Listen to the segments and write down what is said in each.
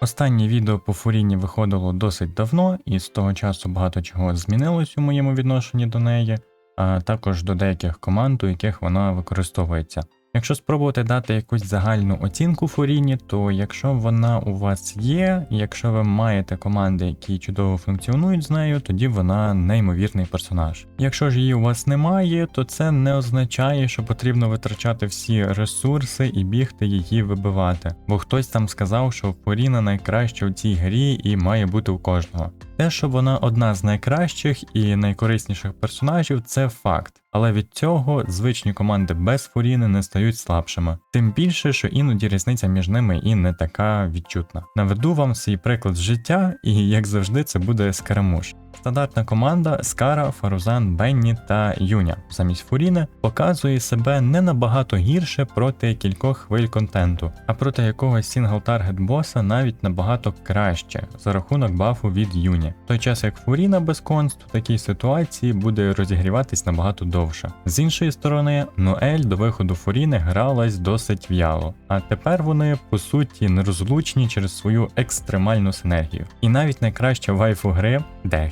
Останнє відео по Фуріні виходило досить давно, і з того часу багато чого змінилось у моєму відношенні до неї, а також до деяких команд, у яких вона використовується. Якщо спробувати дати якусь загальну оцінку Фуріні, то якщо вона у вас є, якщо ви маєте команди, які чудово функціонують з нею, тоді вона неймовірний персонаж. Якщо ж її у вас немає, то це не означає, що потрібно витрачати всі ресурси і бігти її вибивати. Бо хтось там сказав, що Фуріна найкраща у цій грі і має бути у кожного. Те, що вона одна з найкращих і найкорисніших персонажів, це факт. Але від цього звичні команди без Фуріни не стають слабшими. Тим більше, що іноді різниця між ними і не така відчутна. Наведу вам свій приклад життя, і як завжди, це буде Скарамуш. Стандартна команда Скара, Фарузан, Бенні та Юня замість Фуріни показує себе не набагато гірше проти кількох хвиль контенту, а проти якогось сінгл-таргет боса навіть набагато краще за рахунок бафу від Юні. В той час як Фуріна без консту в такій ситуації буде розігріватись набагато довше. З іншої сторони, Ноель до виходу Фуріни гралась досить в'яло, а тепер вони по суті нерозлучні через свою екстремальну синергію. І навіть найкраща вайфу гри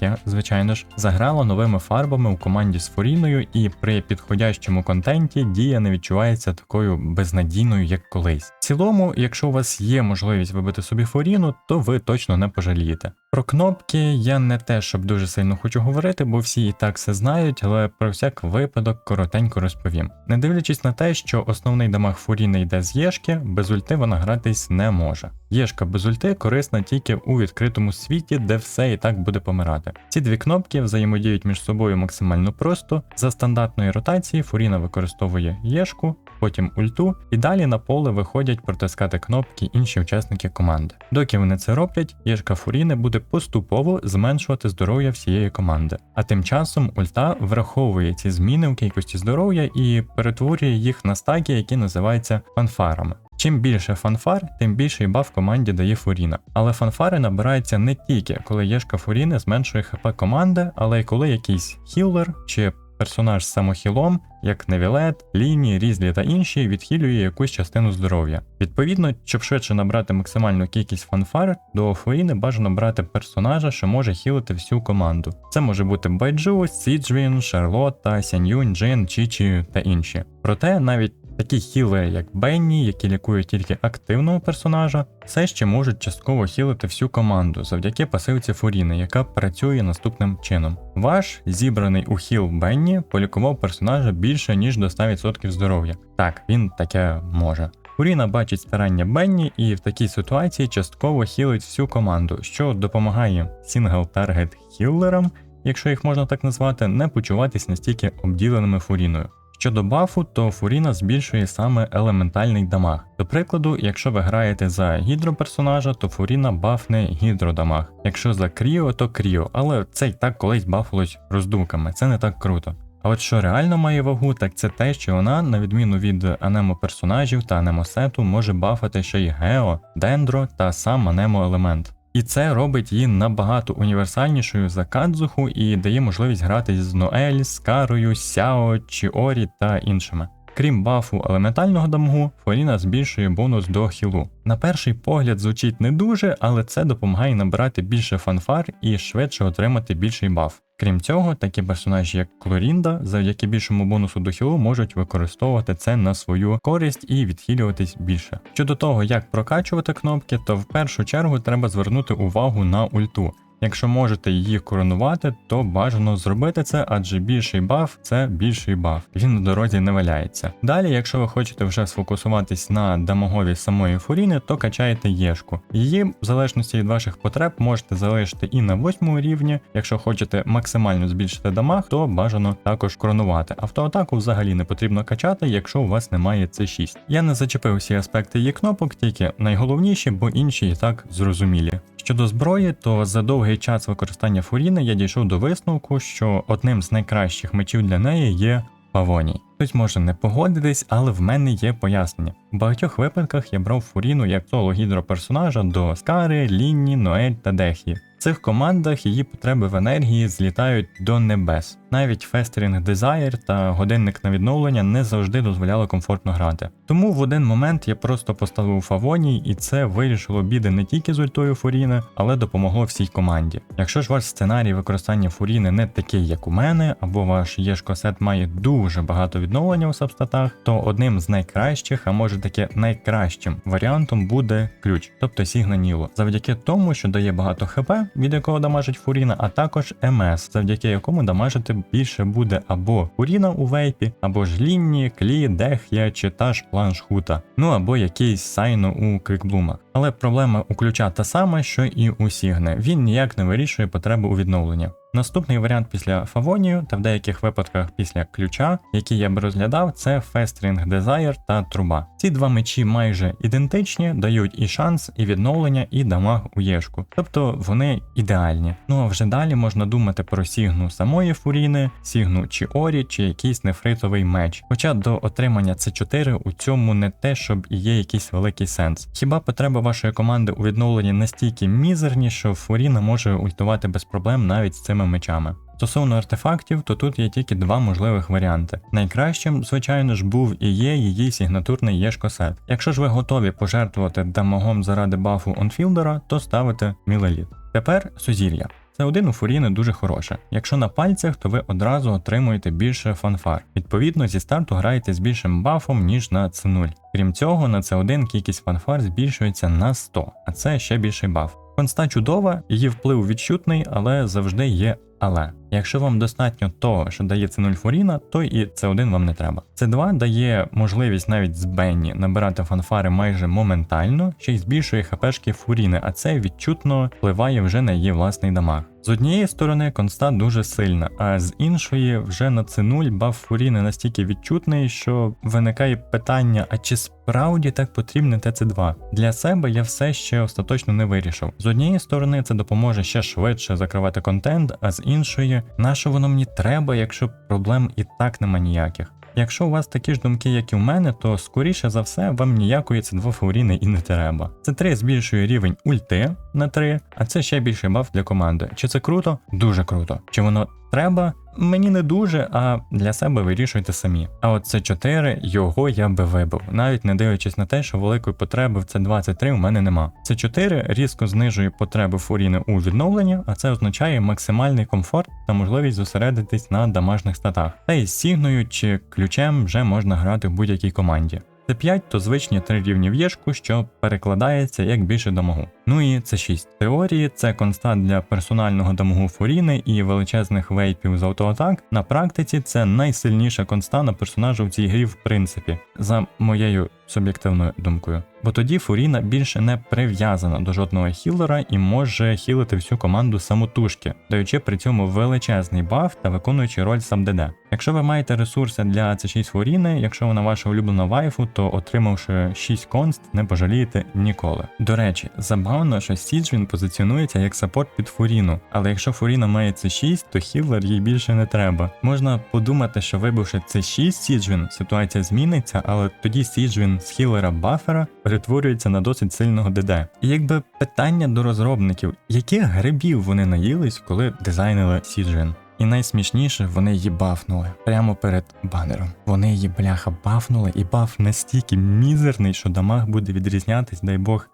Дехя, звичайно ж, заграла новими фарбами у команді з Форіною, і при підходящому контенті дія не відчувається такою безнадійною, як колись. Цілому, якщо у вас є можливість вибити собі Фуріну, то ви точно не пожалієте. Про кнопки я не те, щоб дуже сильно хочу говорити, бо всі і так все знають, але про всяк випадок коротенько розповім. Не дивлячись на те, що основний дамаг Фуріни йде з Єшки, без ульти вона гратись не може. Єшка без ульти корисна тільки у відкритому світі, де все і так буде помирати. Ці дві кнопки взаємодіють між собою максимально просто. За стандартної ротації Фуріна використовує Єшку, потім ульту, і далі на поле виходять протискати кнопки інші учасники команди. Доки вони це роблять, Єшка Фуріни буде поступово зменшувати здоров'я всієї команди. А тим часом ульта враховує ці зміни у кількості здоров'я і перетворює їх на стаки, які називаються фанфарами. Чим більше фанфар, тим більший баф команді дає Фуріна. Але фанфари набираються не тільки, коли Єшка Фуріни зменшує хп команди, але й коли якийсь хіллер чи персонаж з самохілом, як Невілет, Ліні, Різлі та інші, відхилює якусь частину здоров'я. Відповідно, щоб швидше набрати максимальну кількість фанфар, до Фуріни бажано брати персонажа, що може хілити всю команду. Це може бути Байджу, Сіджвін, Шарлотта, Сяньюнь, Джин, Чічі та інші. Проте навіть Такі хіли, як Бенні, які лікують тільки активного персонажа, все ще можуть частково хілити всю команду завдяки пасивці Фуріни, яка працює наступним чином. Ваш зібраний у хіл Бенні полікував персонажа більше ніж до 100% здоров'я. Так, він таке може. Фуріна бачить старання Бенні і в такій ситуації частково хілить всю команду, що допомагає сінгл-таргет хіллерам, якщо їх можна так назвати, не почуватись настільки обділеними фуріною. Щодо бафу, то Фуріна збільшує саме елементальний дамаг. До прикладу, якщо ви граєте за гідроперсонажа, то Фуріна бафне гідродамаг. Якщо за Кріо, то Кріо, але це й так колись бафилось роздумками, це не так круто. А от що реально має вагу, так це те, що вона, на відміну від анемо персонажів та анемосету, може бафати ще й Гео, Дендро та сам анемо елемент. І це робить її набагато універсальнішою за Кадзуху і дає можливість грати з Ноель, з Карою, Сяо, Чіорі та іншими. Крім бафу елементального дамгу, Фоліна збільшує бонус до хілу. На перший погляд звучить не дуже, але це допомагає набирати більше фанфар і швидше отримати більший баф. Крім цього, такі персонажі, як Клорінда, завдяки більшому бонусу до хілу, можуть використовувати це на свою користь і відхилюватись більше. Щодо того, як прокачувати кнопки, то в першу чергу треба звернути увагу на ульту. Якщо можете її коронувати, то бажано зробити це, адже більший баф це більший баф, він на дорозі не валяється. Далі, якщо ви хочете вже сфокусуватись на дамагові самої фуріни, то качаєте єшку. Її, в залежності від ваших потреб, можете залишити і на восьмому рівні. Якщо хочете максимально збільшити дамаг, то бажано також коронувати. Автоатаку взагалі не потрібно качати, якщо у вас немає C6. Я не зачепив всі аспекти її кнопок, тільки найголовніші, бо інші і так зрозумілі. Щодо зброї, то за довгий час використання Фуріни я дійшов до висновку, що одним з найкращих мечів для неї є Павоній. Хтось може не погодитись, але в мене є пояснення. В багатьох випадках я брав Фуріну як соло гідроперсонажа до Скари, Лінні, Ноель та Дехі. В цих командах її потреби в енергії злітають до небес. Навіть Festering Desire та годинник на відновлення не завжди дозволяли комфортно грати. Тому в один момент я просто поставив Фавоній, і це вирішило біди не тільки з ультою Фуріни, але допомогло всій команді. Якщо ж ваш сценарій використання Фуріни не такий, як у мене, або ваш Єшкосет має дуже багато відновлення у сабстатах, то одним з найкращих, а може таки найкращим варіантом буде ключ, тобто Сігна Ніло, завдяки тому, що дає багато ХП, від якого дамажить Фуріна, а також МС, завдяки якому дамажити більше буде або Фуріна у вейпі, або ж Лінні, Клі, Дех'я чи та ж планш Хута, ну або якийсь сайно у Квікблумах. Але проблема у ключа та сама, що і у Сігне. Він ніяк не вирішує потребу у відновленні. Наступний варіант після Фавонію та в деяких випадках після ключа, який я би розглядав, це Festring Desire та Труба. Ці два мечі майже ідентичні, дають і шанс, і відновлення, і дамаг у єшку. Тобто вони ідеальні. Ну а вже далі можна думати про сігну самої фуріни, сігну чи Орі, чи якийсь нефритовий меч. Хоча до отримання С4 у цьому не те, щоб і є якийсь великий сенс. Хіба потреба вашої команди у відновленні настільки мізерні, що Фуріна може ультувати без проблем навіть з цими мечами. Стосовно артефактів, то тут є тільки два можливих варіанти. Найкращим, звичайно ж, був і є її сигнатурний Єшкосет. Якщо ж ви готові пожертвувати дамагом заради бафу онфілдера, то ставите мілеліт. Тепер сузір'я. Це один у Фуріни дуже хороше. Якщо на пальцях, то ви одразу отримуєте більше фанфар. Відповідно, зі старту граєте з більшим бафом, ніж на C0. Крім цього, на C1 кількість фанфар збільшується на 100, а це ще більший баф. Конста чудова, її вплив відчутний, але завжди є але. Якщо вам достатньо того, що дає це 0 Фуріна, то і С1 вам не треба. С2 дає можливість навіть з Бенні набирати фанфари майже моментально, ще й збільшує хпшки Фуріни, а це відчутно впливає вже на її власний дамаг. З однієї сторони конста дуже сильна, а з іншої вже на С0 баф Фуріни настільки відчутний, що виникає питання: а чи справді так потрібне ТЦ2? Для себе я все ще остаточно не вирішив. З однієї сторони, це допоможе ще швидше закривати контент, а з іншої, на що воно мені треба, якщо проблем і так нема ніяких. Якщо у вас такі ж думки, як і у мене, то скоріше за все вам ніякої це 2 фаворіни і не треба. Це 3 збільшує рівень ульти на 3, а це ще більший баф для команди. Чи це круто? Дуже круто. Чи воно треба? Мені не дуже, а для себе вирішуйте самі. А от це 4 його я би вибив, навіть не дивлячись на те, що великої потреби в це 23 у мене нема. Це 4 різко знижує потреби фуріни у відновленні, а це означає максимальний комфорт та можливість зосередитись на дамажних статах. Та із сігною чи ключем вже можна грати в будь-якій команді. Це 5 то звичні три рівні в єшку, що перекладається як більше дамагу. Ну і це 6. Теорії це констант для персонального дамагу фуріни і величезних вейпів з автоатак. На практиці це найсильніша константа персонажа в цій грі, в принципі, за моєю суб'єктивною думкою. Бо тоді Фуріна більше не прив'язана до жодного хілера і може хілити всю команду самотужки, даючи при цьому величезний баф та виконуючи роль сам ДД. Якщо ви маєте ресурси для C6 Фуріни, якщо вона ваша улюблена вайфу, то отримавши 6 конст, не пожалієте ніколи. До речі, забавно, що Сіджвін позиціонується як саппорт під Фуріну, але якщо Фуріна має C6, то хілер їй більше не треба. Можна подумати, що вибивши C6 Сіджвін, ситуація зміниться, але тоді Сіджвін з хілера бафера перетворюється на досить сильного ДД. І якби питання до розробників, яких грибів вони наїлись, коли дизайнили Сіджвін? І найсмішніше, вони її бафнули прямо перед банером. Вони її бляха бафнули, і баф настільки мізерний, що дамаг буде відрізнятись, дай Бог,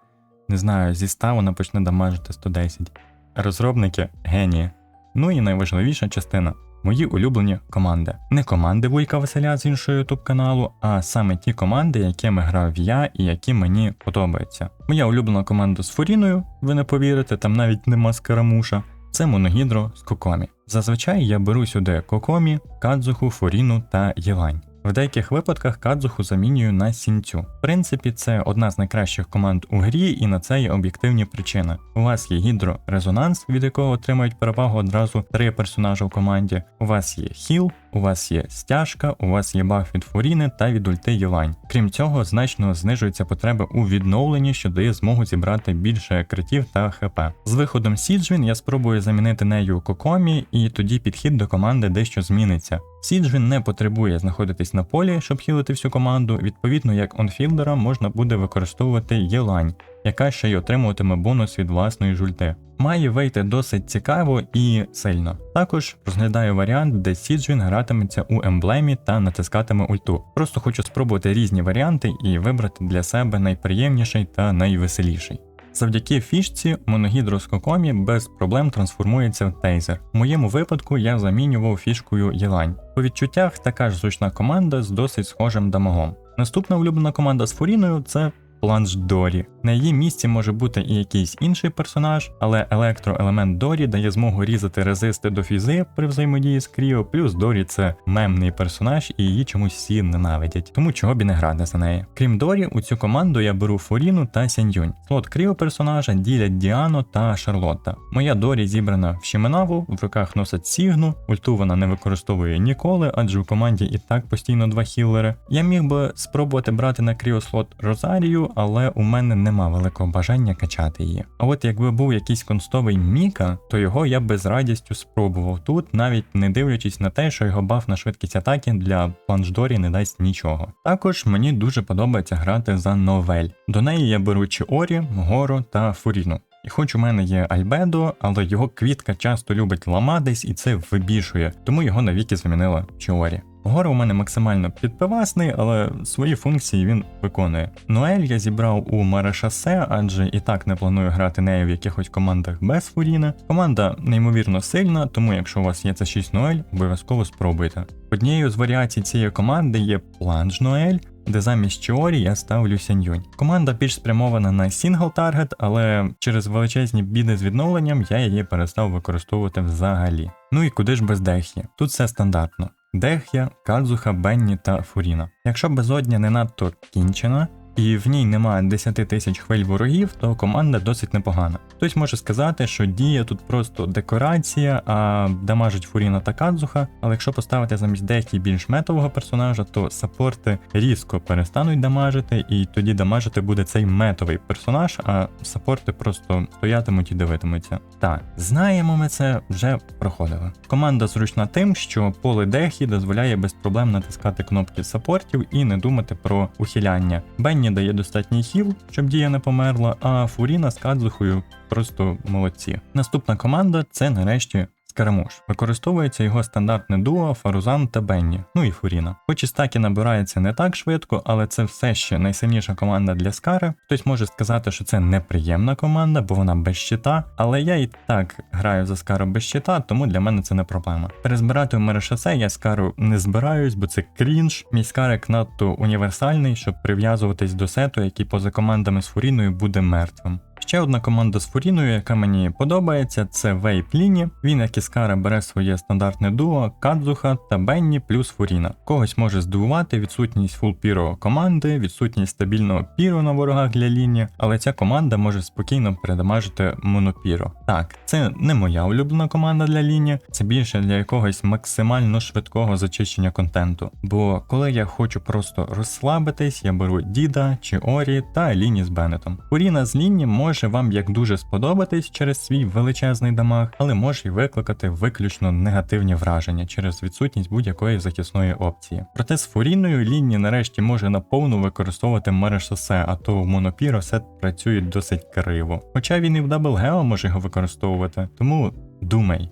не знаю, зі 100 вона почне дамажити 110. Розробники генії. Ну і найважливіша частина. Мої улюблені команди. Не команди Вуйка Василя з іншого ютуб каналу, а саме ті команди, якими грав я і які мені подобаються. Моя улюблена команда з Фуріною, ви не повірите, там навіть нема скарамуша. Це Моногідро з Кокомі. Зазвичай я беру сюди Кокомі, Кадзуху, Фуріну та Єлань. В деяких випадках Кадзуху замінюю на сінцю. В принципі, це одна з найкращих команд у грі, і на це є об'єктивні причини. У вас є гідро-резонанс, від якого отримають перевагу одразу три персонажі в команді. У вас є хіл, у вас є стяжка, у вас є баф від Фуріни та від ульти Єлань. Крім цього, значно знижуються потреби у відновленні, що дає змогу зібрати більше критів та ХП. З виходом Сіджвін я спробую замінити нею Кокомі, і тоді підхід до команди дещо зміниться. Сіджвін не потребує знаходитись на полі, щоб хілити всю команду. Відповідно, як онфілдера можна буде використовувати Єлань, яка ще й отримуватиме бонус від власної жульти. Має вийти досить цікаво і сильно. Також розглядаю варіант, де Сіджвін гратиметься у емблемі та натискатиме ульту. Просто хочу спробувати різні варіанти і вибрати для себе найприємніший та найвеселіший. Завдяки фішці моногідро з Кокомі без проблем трансформується в тейзер. В моєму випадку я замінював фішкою Єлань. По відчуттях така ж зручна команда з досить схожим дамагом. Наступна улюблена команда з Фуріною це Планш Дорі. На її місці може бути і якийсь інший персонаж, але електроелемент Дорі дає змогу різати резисти до фізи при взаємодії з Кріо, плюс Дорі це мемний персонаж і її чомусь всі ненавидять, тому чого б і не грати за неї. Крім Дорі, у цю команду я беру Фуріну та Сяньюнь. Слот Кріо персонажа ділять Діано та Шарлотта. Моя Дорі зібрана в Щеменаву, в руках носить Сігну, ульту вона не використовує ніколи, адже у команді і так постійно два хіллери. Я міг би спробувати брати на Кріо слот Розарію, але у мене нема великого бажання качати її. А от якби був якийсь констовий Міка, то його я би з радістю спробував тут, навіть не дивлячись на те, що його баф на швидкість атаки для планшдорі не дасть нічого. Також мені дуже подобається грати за новель. До неї я беру Чіорі, Горо та Фуріну. І хоч у мене є Альбедо, але його квітка часто любить ламатись і це вибішує, тому його навіки замінила Чіорі. Гора у мене максимально підпивасний, але свої функції він виконує. Ноель я зібрав у Марашасе, адже і так не планую грати нею в якихось командах без Фуріна. Команда неймовірно сильна, тому якщо у вас є це 6 Ноель, обов'язково спробуйте. Однією з варіацій цієї команди є Планж Ноель. Де замість Чіорі я ставлю Сяньюнь. Команда більш спрямована на сінгл таргет, але через величезні біди з відновленням я її перестав використовувати взагалі. Ну і куди ж без Дехі? Тут все стандартно. Дех'я, Кадзуха, Бенні та Фуріна. Якщо безодня не надто кінчена, і в ній немає 10 тисяч хвиль ворогів, то команда досить непогана. Хтось може сказати, що дія тут просто декорація, а дамажить Фуріна та Кадзуха, але якщо поставити замість Дехі більш метового персонажа, то саппорти різко перестануть дамажити, і тоді дамажити буде цей метовий персонаж, а саппорти просто стоятимуть і дивитимуться. Так, знаємо ми це вже проходили. Команда зручна тим, що поле Дехі дозволяє без проблем натискати кнопки саппортів і не думати про ухиляння. Бенні дає достатній хіл, щоб дія не померла, а Фуріна з Кадзухою просто молодці. Наступна команда це нарешті Скарамуш. Використовується його стандартне дуо Фарузан та Бенні, ну і Фуріна. Хоч і стаки набираються не так швидко, але це все ще найсильніша команда для Скари. Хтось може сказати, що це неприємна команда, бо вона без щита, але я і так граю за Скару без щита, тому для мене це не проблема. Перезбирати у мерешасе я Скару не збираюсь, бо це крінж. Мій скарик надто універсальний, щоб прив'язуватись до сету, який поза командами з Фуріною буде мертвим. Ще одна команда з Фуріною, яка мені подобається, це Вейп Ліні. Він, як і Скара, бере своє стандартне дуо, Кадзуха та Бенні плюс Фуріна. Когось може здивувати відсутність фул піро команди, відсутність стабільного піро на ворогах для ліні, але ця команда може спокійно передамажити монопіро. Так, це не моя улюблена команда для ліні, це більше для якогось максимально швидкого зачищення контенту. Бо коли я хочу просто розслабитись, я беру Діда чи Орі та Ліні з Беннетом. Фуріна з ліні може вам як дуже сподобатись через свій величезний дамаг, але може й викликати виключно негативні враження через відсутність будь-якої захисної опції. Проте з фурійною лінії нарешті може наповну використовувати мережосе, а то в Монопіро сет працює досить криво. Хоча він і в Double Geo може його використовувати, тому думай.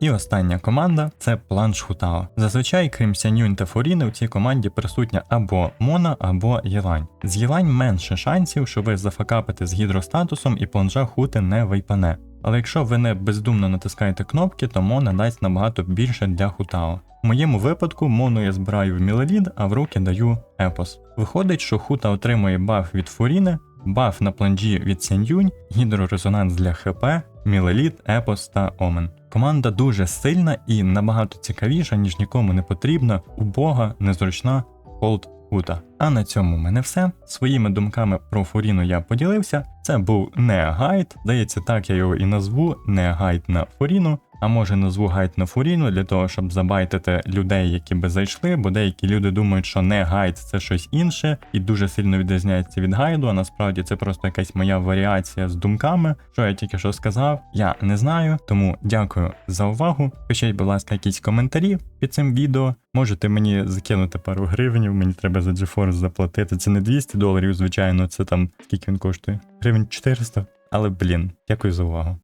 І остання команда це планш Хутао. Зазвичай, крім Сянюнь та Фуріни, у цій команді присутня або Мона, або Єлань. З Єлань менше шансів, що ви зафакапите з гідростатусом і планжа хути не вийпане. Але якщо ви не бездумно натискаєте кнопки, то Мона дасть набагато більше для Хутао. В моєму випадку Мону я збираю в Мілелід, а в руки даю Епос. Виходить, що Хута отримує баф від Фуріни, баф на планжі від Сяньюнь, гідрорезонанс для ХП, Мілеліт, Епос та Омен. Команда дуже сильна і набагато цікавіша, ніж нікому не потрібна, убога, незручна Холд Хута. А на цьому в мене все. Своїми думками про Фуріну я поділився. Це був не гайд, здається, так я його і назву, не гайд на Фуріну. А може назву гайд на Фуріну для того, щоб забайтити людей, які би зайшли, бо деякі люди думають, що не гайд це щось інше і дуже сильно відрізняється від гайду. А насправді це просто якась моя варіація з думками, що я тільки що сказав. Я не знаю, тому дякую за увагу. Пишіть, будь ласка, якісь коментарі під цим відео. Можете мені закинути пару гривень, мені треба за GeForce заплатити. Це не 200 доларів, звичайно, це там скільки він коштує? Гривень 400. Але блін, дякую за увагу.